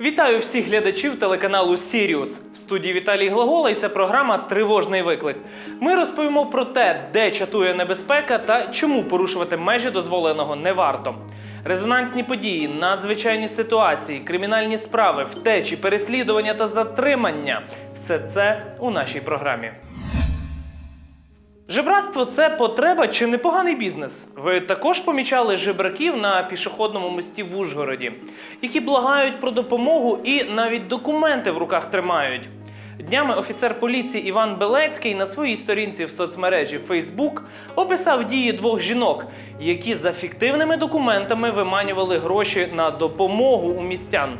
Вітаю всіх глядачів телеканалу Сіріус. В студії Віталій Глагола і це програма Тривожний виклик. Ми розповімо про те, де чатує небезпека та чому порушувати межі дозволеного не варто. Резонансні події, надзвичайні ситуації, кримінальні справи, втечі, переслідування та затримання все це у нашій програмі. Жебратство це потреба чи непоганий бізнес. Ви також помічали жебраків на пішохідному мості в Ужгороді, які благають про допомогу і навіть документи в руках тримають. Днями офіцер поліції Іван Белецький на своїй сторінці в соцмережі Facebook описав дії двох жінок, які за фіктивними документами виманювали гроші на допомогу у містян.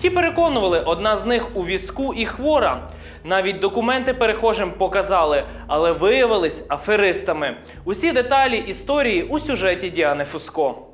Ті переконували, одна з них у візку і хвора. Навіть документи перехожим показали, але виявились аферистами. Усі деталі історії у сюжеті Діани Фуско.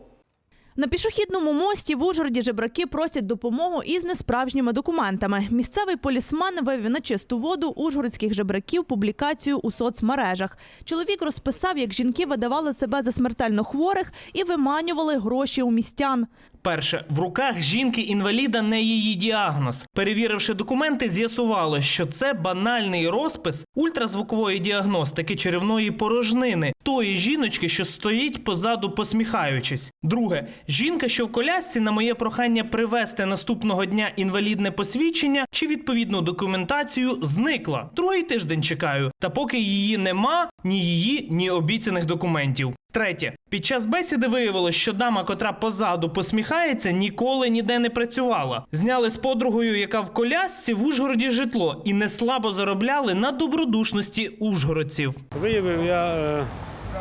На пішохідному мості в Ужгороді жебраки просять допомогу із несправжніми документами. Місцевий полісман вивів на чисту воду ужгородських жебраків публікацію у соцмережах. Чоловік розписав, як жінки видавали себе за смертельно хворих і виманювали гроші у містян. Перше, в руках жінки-інваліда не її діагноз. Перевіривши документи, з'ясувало, що це банальний розпис ультразвукової діагностики черевної порожнини тої жіночки, що стоїть позаду, посміхаючись. Друге, жінка, що в колясці, на моє прохання привезти наступного дня інвалідне посвідчення чи відповідну документацію, зникла. Другий тиждень чекаю. Та поки її нема, ні її, ні обіцяних документів. Третє, під час бесіди виявилось, що дама, котра позаду посміхається, ніколи ніде не працювала. Зняли з подругою, яка в колясці в Ужгороді житло, і не слабо заробляли на добродушності ужгородців. Виявив я, е,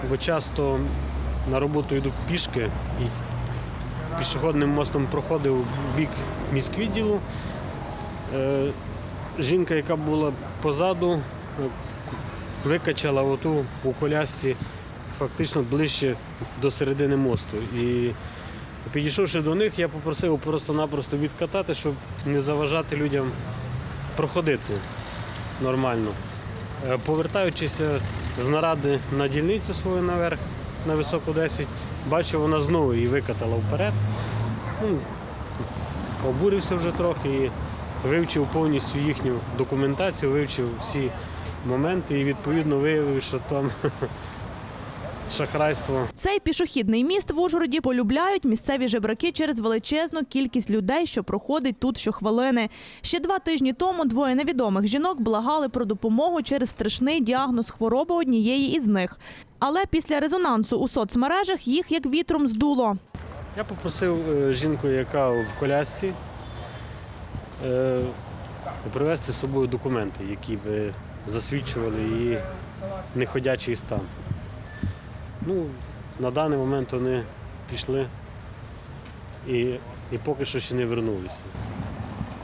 бо часто на роботу йду пішки і пішохідним мостом проходив бік міськвідділу. Е, Жінка, яка була позаду, викачала оту у колясці фактично ближче до середини мосту. І підійшовши до них, я попросив просто-напросто відкатати, щоб не заважати людям проходити нормально. Е, Повертаючись з наради на дільницю свою наверх на високу 10, бачу, вона знову її викатала вперед. Ну, обурився вже трохи і вивчив повністю їхню документацію, вивчив всі моменти і відповідно виявив, що там шахрайство. Цей пішохідний міст в Ужгороді полюбляють місцеві жебраки через величезну кількість людей, що проходить тут щохвилини. Ще два тижні тому двоє невідомих жінок благали про допомогу через страшний діагноз хвороби однієї із них. Але після резонансу у соцмережах їх як вітром здуло. Я попросив е, жінку, яка в колясці, е, привезти з собою документи, які б засвідчували її неходячий стан. Ну, на даний момент вони пішли і, і поки що ще не вернулися.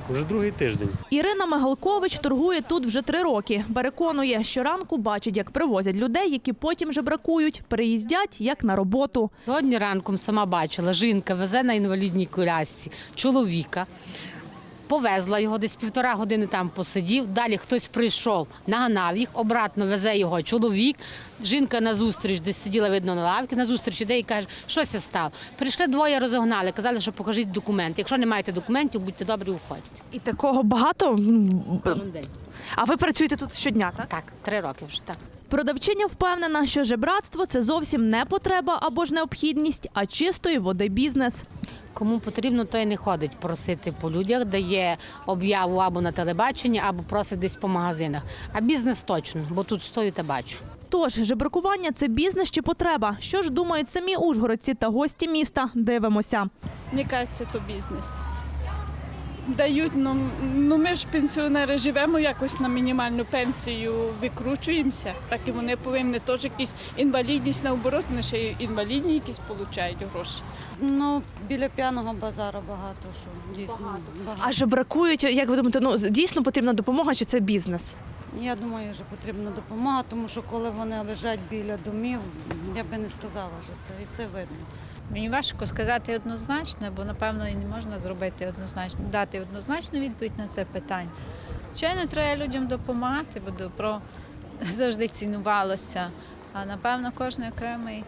Уже другий тиждень. Ірина Мигалкович торгує тут вже три роки. Переконує, щоранку бачить, як привозять людей, які потім жебракують, переїздять як на роботу. Сьогодні ранком сама бачила, жінка везе на інвалідній колясці чоловіка. Повезла його десь півтора години там посидів. Далі хтось прийшов, наганав їх, обратно везе його чоловік. Жінка на зустріч, десь сиділа видно на лавці, на зустріч іде і каже, що це стало. Прийшли двоє, розогнали, казали, що покажіть документи. Якщо не маєте документів, будьте добрі, уходьте. І такого багато. Кожен день. А ви працюєте тут щодня, так? Так, три роки вже так. Продавчиня впевнена, що жебратство це зовсім не потреба або ж необхідність, а чистої води бізнес. Кому потрібно, той не ходить просити по людях, дає об'яву або на телебаченні, або просить десь по магазинах. А бізнес точно, бо тут стою та бачу. Тож жебракування це бізнес чи потреба. Що ж думають самі ужгородці та гості міста? Дивимося. Мені кажеться, то бізнес. Дають, ну, ну ми ж пенсіонери живемо якось на мінімальну пенсію, викручуємося. Так і вони повинні теж якісь інвалідність наоборот, вони ще й інвалідні якісь отримують гроші. Ну, біля п'яного базару багато що дійсно багато. А жебракують, як ви думаєте, ну дійсно потрібна допомога чи це бізнес? Я думаю, що потрібна допомога, тому що коли вони лежать біля домів, я би не сказала, що це і це видно. Мені важко сказати однозначно, бо напевно і не можна зробити однозначно, дати однозначну відповідь на це питання. Звичайно, треба людям допомагати, бо добро завжди цінувалося. А напевно, кожен окремий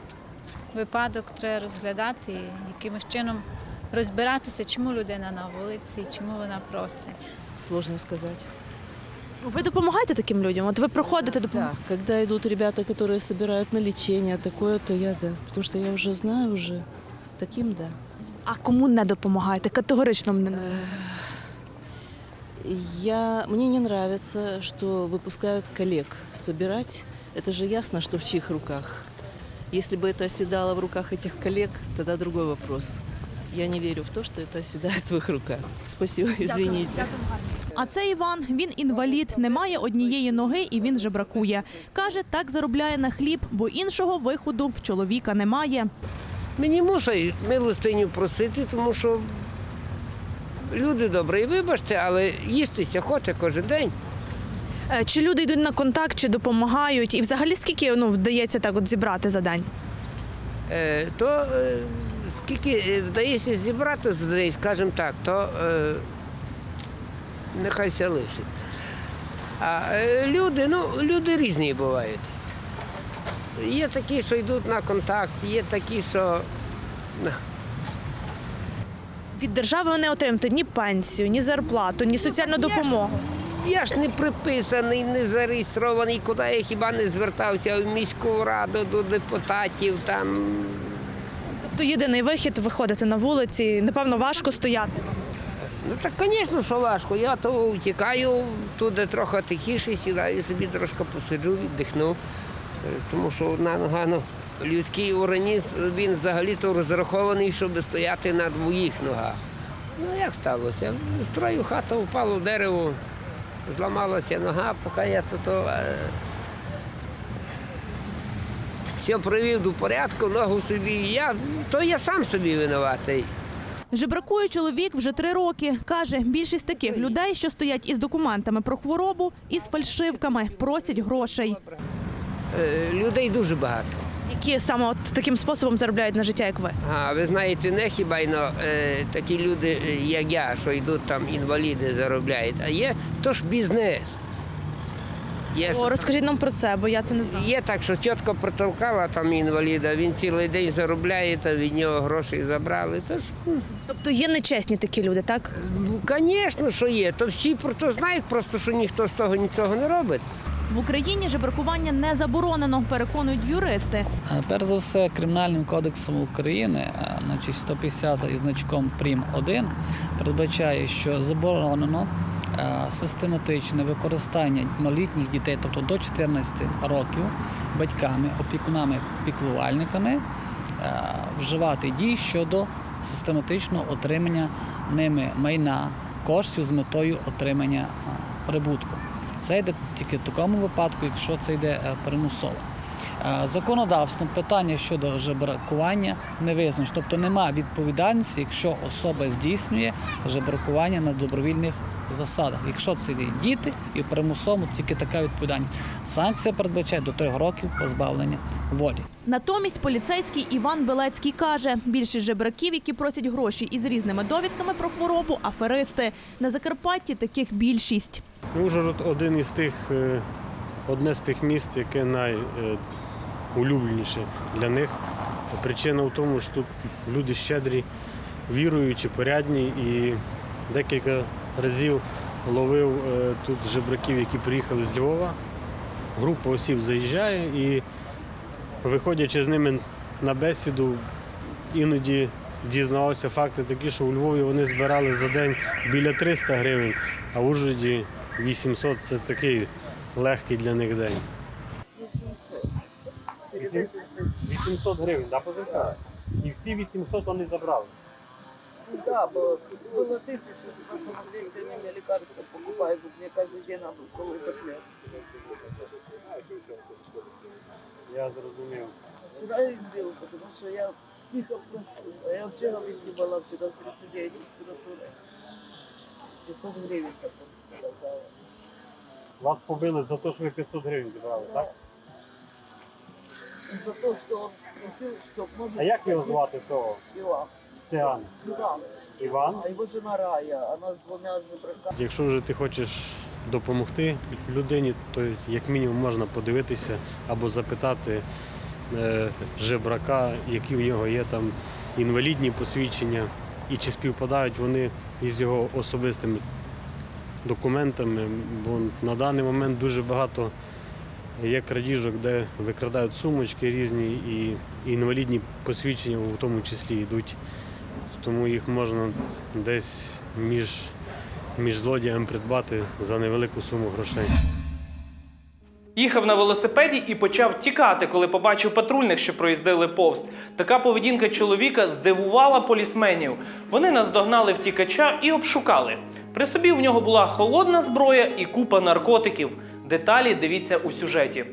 випадок треба розглядати і якимось чином розбиратися, чому людина на вулиці, чому вона просить. Сложно сказать. Ви допомагаєте таким людям? От ви проходите допомогу? Да, когда идут ребята, которые собирают на лечение, такое, то я да. Потому что я уже знаю уже. Таким да. А кому не допомагаєте? Категорично не Я, мне не нравится, что выпускают коллег собирать. Это же ясно, что в чьих руках. Если бы это оседало в руках этих коллег, тогда другой вопрос. Я не верю в то, что это оседает в их руках. Спасибо, извините. А це Іван. Він інвалід, не має однієї ноги і він же бракує. Каже, так заробляє на хліб, бо іншого виходу в чоловіка немає. Мені мусить милостиню просити, тому що люди добрі, вибачте, але їстися хоче кожен день. Е, Чи люди йдуть на контакт, чи допомагають? І взагалі скільки ну, вдається так от зібрати за день? Е, то е, скільки вдається зібрати за день, скажімо так, то е, нехай ся лишить. А е, люди, ну, люди різні бувають. Є такі, що йдуть на контакт, є такі, що. Від держави ви не отримуєте ні пенсію, ні зарплату, ні соціальну допомогу. Я ж не приписаний, не зареєстрований, куди я хіба не звертався в міську раду до депутатів. Там Тобто єдиний вихід виходити на вулиці. Напевно, важко стояти. Ну так, звісно, що важко. Я то втікаю туди трохи тихіше, сідаю собі трошки посиджу, віддихну. Е, Тому що одна нога, ну, людський організм, він взагалі-то розрахований, щоб стояти на двоїх ногах. Ну як сталося? Строю хата впало в дерево, зламалася нога, поки я то е, все привів до порядку, ногу собі. Я, то я сам собі винуватий. Жебракує чоловік вже три роки. Каже, більшість таких людей, що стоять із документами про хворобу, із фальшивками, просять грошей. Е, Людей дуже багато. Які саме от таким способом заробляють на життя, як ви? А ви знаєте, не хіба й но, е, такі люди, е, як я, що йдуть там інваліди, заробляють, а є то ж бізнес. Є, О, розкажіть нам про це, бо я це не знаю. є так, що тітка протолкала там інваліда, він цілий день заробляє, та від нього гроші забрали. Тож, Тобто є нечесні такі люди, так? ну, звісно, що є. То всі про то знають, просто що ніхто з того нічого не робить. В Україні жебракування не заборонено, переконують юристи. Е, Перш за все, Кримінальним кодексом України, е, значить 150 із значком Прім 1 передбачає, що заборонено систематичне використання малітніх дітей, тобто до 14 років, батьками, опікунами, піклувальниками, е, вживати дій щодо систематичного отримання ними майна коштів з метою отримання е, прибутку. Це йде тільки в такому випадку, якщо це йде е, примусово. Е, Законодавством питання щодо жебракування не визначено, тобто нема відповідальності, якщо особа здійснює жебракування на добровільних засадах. Якщо це діти і в примусовому, тільки така відповідальність. Санкція передбачає до трьох років позбавлення волі. Натомість поліцейський Іван Белецький каже, більшість жебраків, які просять гроші із різними довідками про хворобу, аферисти. На Закарпатті таких більшість. Ужгород один із тих, е, одне з тих міст, яке найулюбленіше для них. Причина в тому, що тут люди щедрі, віруючі, порядні і декілька разів ловив е, тут жебраків, які приїхали з Львова. Група осіб заїжджає і, виходячи з ними на бесіду, іноді дізнавався факти такі, що у Львові вони збирали за день біля 300 гривень, а в Ужгороді 800 це такий легкий для них день. 800 гривень, да, позиція? І всі 800 вони забрали. Да, бо было тысяча, просто здесь они мне лекарства покупают, вот мне каждый день надо уколы котлет. Я зрозумів. Вчера я их сделал, потому что я тихо прошу, а я вообще говорить не была вчера с 39 температурой. 500 гривен потом создала. Вас побили за те, що ви 500 гривень зібрали, так? За то, что он просил, что может... А як його звати того? Иван. Стеан. Иван. Іван? А его жена Рая, она с двумя жебраками. Якщо вже ти хочеш допомогти людині, то як мінімум можна подивитися або запитати е, жебрака, які в нього є там інвалідні посвідчення, і чи співпадають вони із його особистими документами, бо на даний момент дуже багато є крадіжок, де викрадають сумочки різні і інвалідні посвідчення в тому числі йдуть. Тому їх можна десь між, між злодіями придбати за невелику суму грошей. Їхав на велосипеді і почав тікати, коли побачив патрульних, що проїздили повз. Така поведінка чоловіка здивувала полісменів. Вони наздогнали втікача і обшукали. При собі в нього була холодна зброя і купа наркотиків. Деталі дивіться у сюжеті.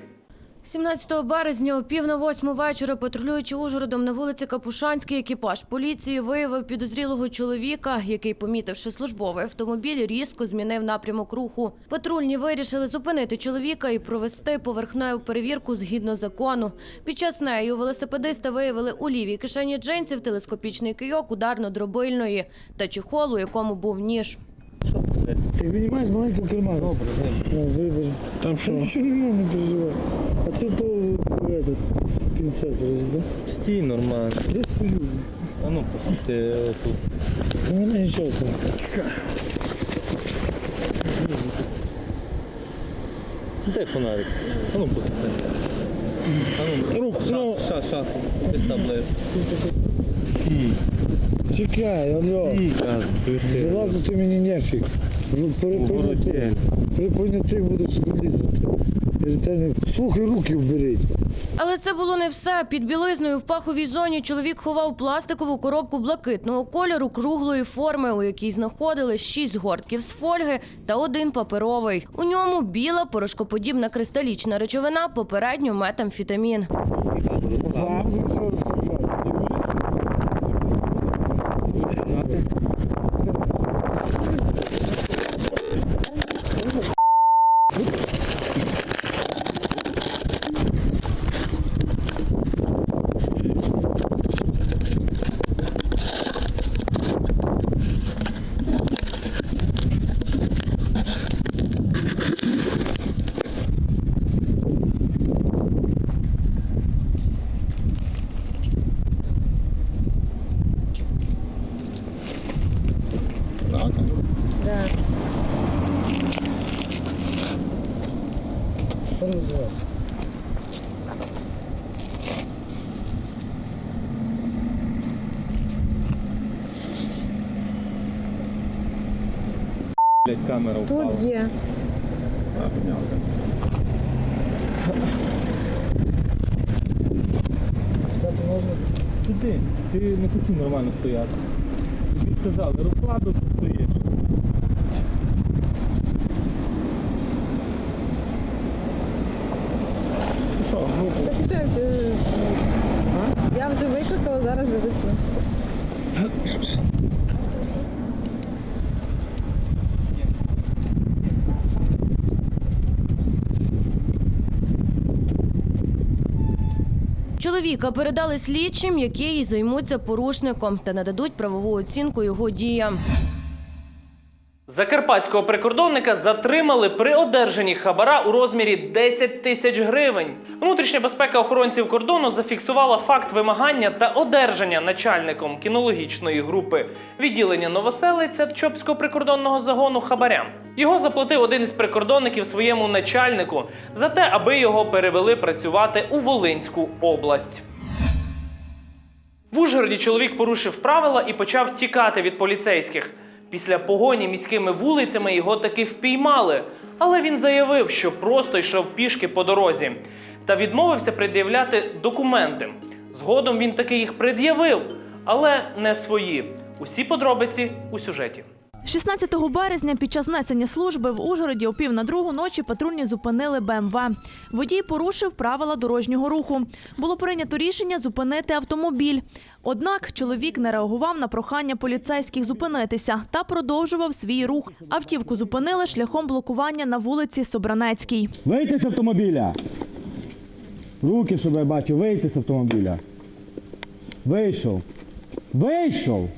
17 березня о пів на восьму вечора, патрулюючи Ужгородом на вулиці Капушанській, екіпаж поліції виявив підозрілого чоловіка, який, помітивши службовий автомобіль, різко змінив напрямок руху. Патрульні вирішили зупинити чоловіка і провести поверхневу перевірку згідно закону. Під час неї у велосипедиста виявили у лівій кишені джинсів телескопічний кийок ударно-дробильної та чехол, у якому був ніж. Ти винімаєш маленький карман. Добре, вибери. Там що? Нічого нема, не переживай. А це по этот, пінцет, да? Стій нормально. Я стою. А ну посидьте тут. Ну, не нічого там. Дай фонарик. А ну посидьте. А ну, Рук, ну. ша, ша, ша. Десь там ближче. Чекай, алло. Залазити мені нефіг. Ну, перепоняти. Перепоняти будеш лізати. Ретельно. Слухай, руки вберіть. Але це було не все. Під білизною в паховій зоні чоловік ховав пластикову коробку блакитного кольору круглої форми, у якій знаходили шість згортків з фольги та один паперовий. У ньому біла порошкоподібна кристалічна речовина, попередньо метамфетамін. Вам нічого сказати. Розвивай. Блять, камера впала. є. Стати можна? Сиди, ти не хотів нормально стояти. Тобі сказали, розкладу ти стоїш. Що, групу? Я вже викликала, зараз везуть. Чоловіка передали слідчим, які й займуться порушником та нададуть правову оцінку його діям. Закарпатського прикордонника затримали при одержанні хабара у розмірі 10 тисяч гривень. Внутрішня безпека охоронців кордону зафіксувала факт вимагання та одержання начальником кінологічної групи відділення Новоселиця Чопського прикордонного загону хабаря. Його заплатив один із прикордонників своєму начальнику за те, аби його перевели працювати у Волинську область. В Ужгороді чоловік порушив правила і почав тікати від поліцейських. Після погоні міськими вулицями його таки впіймали, але він заявив, що просто йшов пішки по дорозі та відмовився пред'являти документи. Згодом він таки їх пред'явив, але не свої. Усі подробиці у сюжеті. 16 березня під час несення служби в Ужгороді о пів на другу ночі патрульні зупинили БМВ. Водій порушив правила дорожнього руху. Було прийнято рішення зупинити автомобіль. Однак чоловік не реагував на прохання поліцейських зупинитися та продовжував свій рух. Автівку зупинили шляхом блокування на вулиці Собранецькій. Вийти з автомобіля. Руки, щоб я бачив, вийти з автомобіля. Вийшов. Вийшов.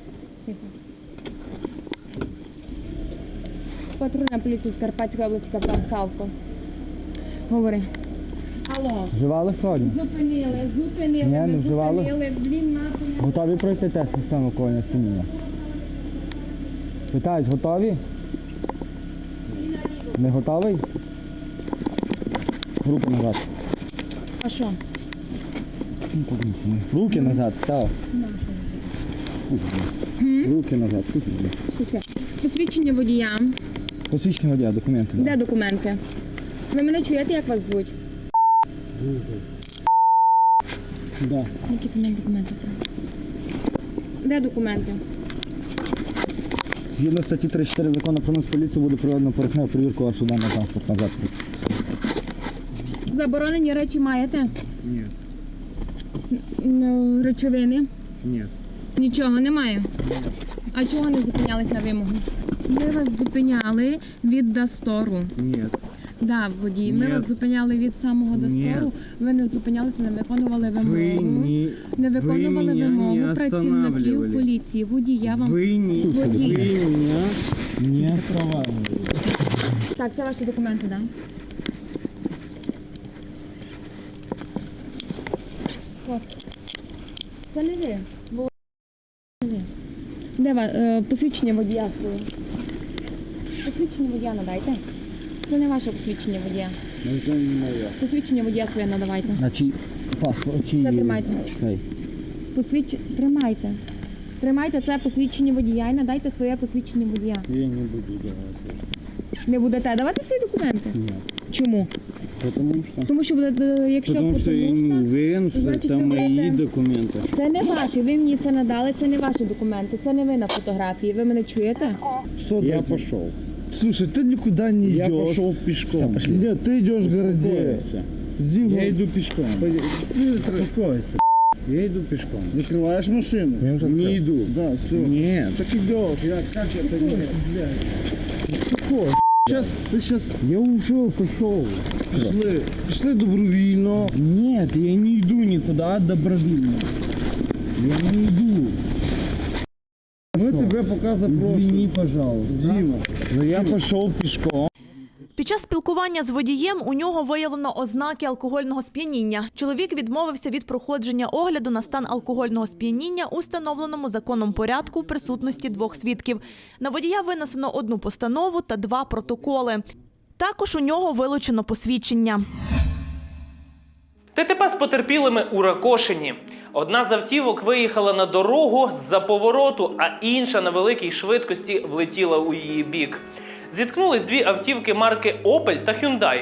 Патрульна поліція з Карпатської області капітан Савко. Говори. Алло. Вживали сьогодні? Зупинили, зупинили, Ні, не ви вживали? зупинили, блін, нахуй. Готові пройти тест на самого коня спиніння? Питають, готові? Не готовий? Руки назад. А що? Руки назад, став. Руки назад. Тут. Таке. Посвідчення водія. Посвідчення водія, документи. Де документи? Ви мене чуєте, як вас звуть? Да. Які в мене документи? Де документи? Згідно статті 34 закону про нас поліцію буде проведено порухневу перевірку вашого даного транспортного засобу. Заборонені речі маєте? Ні. Н- Речовини? Ні. Нічого немає? А чого не зупинялись на вимогу? Ми вас зупиняли від Дастору. Ні. Да, водій. Ми Ні. вас зупиняли від самого Дастору. Ви не зупинялися, не виконували вимогу. Не виконували вимогу працівників поліції. Водія вам. ні. Водій. меня не права. Так, це ваші документи, так? Да? От. Це не ви. Бо... Не ви. Де ва- е, посвідчення водія своє? Посвідчення водія надайте. Це не ваше посвідчення водія. Посвідчення водія своє надавайте. Значить, паспорт чи... Це тримайте. Цей. Посвідч... Тримайте. Тримайте це посвідчення водія і надайте своє посвідчення водія. Я не буду давати. Не будете давати свої документи? Ні. Чому? Потому что... Тому що будете, якщо Потому что я не уверен, что значит, это вы мои будете- документы. Це не ваші, ви мені це надали, це не ваші документи, це не ви на фотографії. Ви мене чуєте? Что Я ты? пошел. Слушай, ты никуда не Я идешь. пошел пешком. Нет, ты идешь городее. Иди Я вон. иду пешком. Успокойся. Я иду пешком. Закрываешь машину? Я уже не иду. Да, все. Нет. Так идешь. Я как это не Сейчас, ты сейчас Я уже пошел. пішли, пішли добровільно. Нет, я не иду никуда добровольно. Я не иду. Тебе поки Извини, пожалуйста. Но я пошел пешком. Під час спілкування з водієм у нього виявлено ознаки алкогольного сп'яніння. Чоловік відмовився від проходження огляду на стан алкогольного сп'яніння у встановленому законом порядку в присутності двох свідків. На водія винесено одну постанову та два протоколи. Також у нього вилучено посвідчення. ТТП з потерпілими у Ракошині. Одна з автівок виїхала на дорогу з-за повороту, а інша на великій швидкості влетіла у її бік. Зіткнулись дві автівки марки Opel та Hyundai.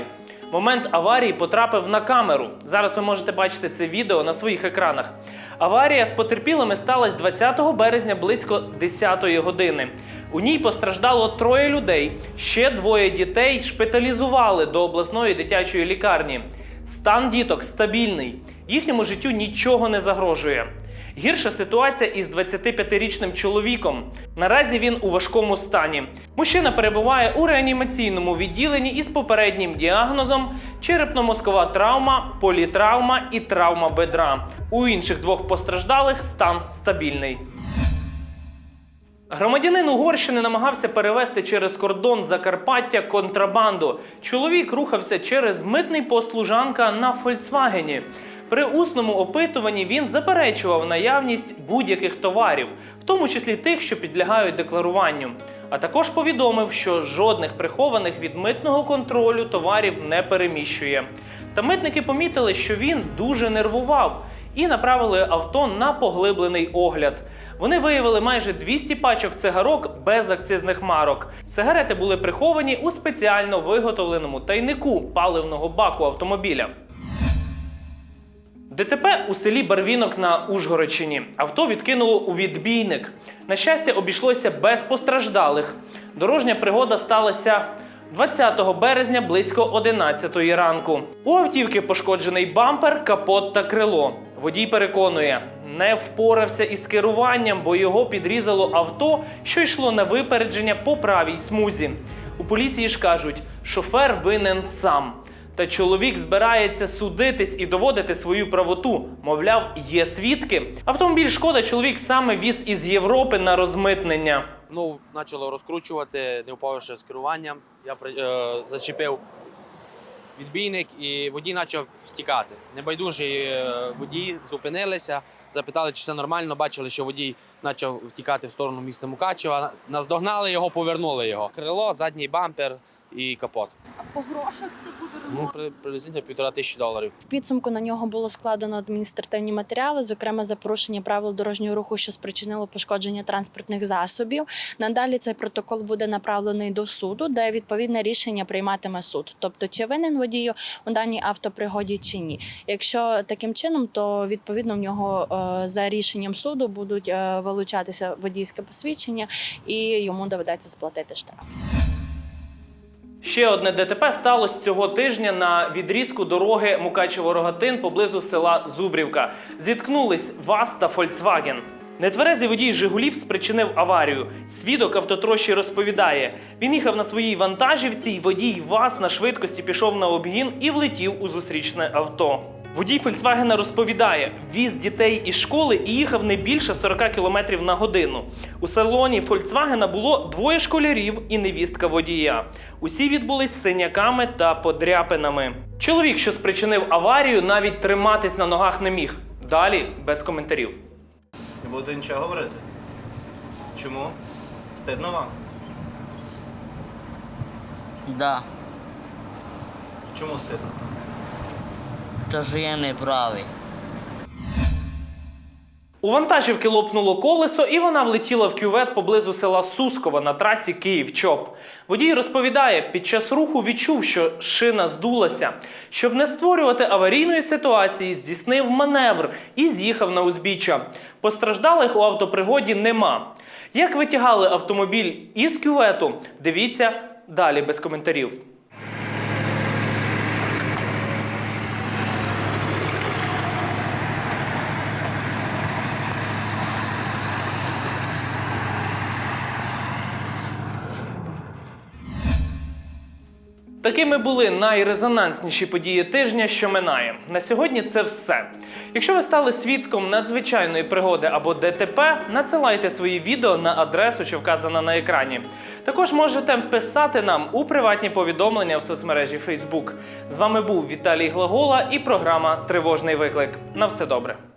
Момент аварії потрапив на камеру. Зараз ви можете бачити це відео на своїх екранах. Аварія з потерпілими сталася 20 березня близько 10 години. У ній постраждало троє людей. Ще двоє дітей шпиталізували до обласної дитячої лікарні. Стан діток стабільний, їхньому життю нічого не загрожує. Гірша ситуація із 25-річним чоловіком. Наразі він у важкому стані. Мужчина перебуває у реанімаційному відділенні із попереднім діагнозом черепно-мозкова травма, політравма і травма бедра. У інших двох постраждалих стан стабільний. Громадянин Угорщини намагався перевезти через кордон Закарпаття контрабанду. Чоловік рухався через митний пост Лужанка на Фольксвагені. При усному опитуванні він заперечував наявність будь-яких товарів, в тому числі тих, що підлягають декларуванню. А також повідомив, що жодних прихованих від митного контролю товарів не переміщує. Та митники помітили, що він дуже нервував і направили авто на поглиблений огляд. Вони виявили майже 200 пачок цигарок без акцизних марок. Сигарети були приховані у спеціально виготовленому тайнику паливного баку автомобіля. ДТП у селі Барвінок на Ужгородщині. Авто відкинуло у відбійник. На щастя, обійшлося без постраждалих. Дорожня пригода сталася 20 березня близько 11 ранку. У автівки пошкоджений бампер, капот та крило. Водій переконує, не впорався із керуванням, бо його підрізало авто, що йшло на випередження по правій смузі. У поліції ж кажуть, шофер винен сам. Та чоловік збирається судитись і доводити свою правоту. Мовляв, є свідки. Автомобіль шкода чоловік саме віз із Європи на розмитнення. Ну, почало розкручувати, не впавши з керуванням. Я е, зачепив відбійник і водій почав втікати. Небайдужі е, водії зупинилися, запитали, чи все нормально. Бачили, що водій почав втікати в сторону міста Мукачева. Наздогнали його, повернули його. Крило, задній бампер і капот. А по грошах це буде Ну, при- приблизно півтора тисячі доларів. В підсумку на нього було складено адміністративні матеріали, зокрема за порушення правил дорожнього руху, що спричинило пошкодження транспортних засобів. Надалі цей протокол буде направлений до суду, де відповідне рішення прийматиме суд. Тобто, чи винен водію у даній автопригоді чи ні. Якщо таким чином, то відповідно в нього е, за рішенням суду будуть е, вилучатися водійське посвідчення, і йому доведеться сплатити штраф. Ще одне ДТП сталося цього тижня на відрізку дороги Мукачево-Рогатин поблизу села Зубрівка. Зіткнулись ВАЗ та Фольксваген. Нетверезий водій Жигулів спричинив аварію. Свідок автотрощі розповідає: він їхав на своїй вантажівці, і водій ВАЗ на швидкості пішов на обгін і влетів у зустрічне авто. Водій Фольксвагена розповідає, віз дітей із школи і їхав не більше 40 км на годину. У салоні Фольксвагена було двоє школярів і невістка водія. Усі відбулись з синяками та подряпинами. Чоловік, що спричинив аварію, навіть триматись на ногах не міг. Далі без коментарів. Не буду нічого говорити. Чому? Стидно вам? Да, Чому стидно? То що я. У вантажівки лопнуло колесо, і вона влетіла в кювет поблизу села Сусково на трасі Київ-Чоп. Водій розповідає, під час руху відчув, що шина здулася. Щоб не створювати аварійної ситуації, здійснив маневр і з'їхав на узбіччя. Постраждалих у автопригоді нема. Як витягали автомобіль із кювету, дивіться далі без коментарів. Такими були найрезонансніші події тижня, що минає. На сьогодні це все. Якщо ви стали свідком надзвичайної пригоди або ДТП, надсилайте свої відео на адресу, що вказана на екрані. Також можете писати нам у приватні повідомлення в соцмережі Facebook. З вами був Віталій Глагола і програма Тривожний виклик. На все добре.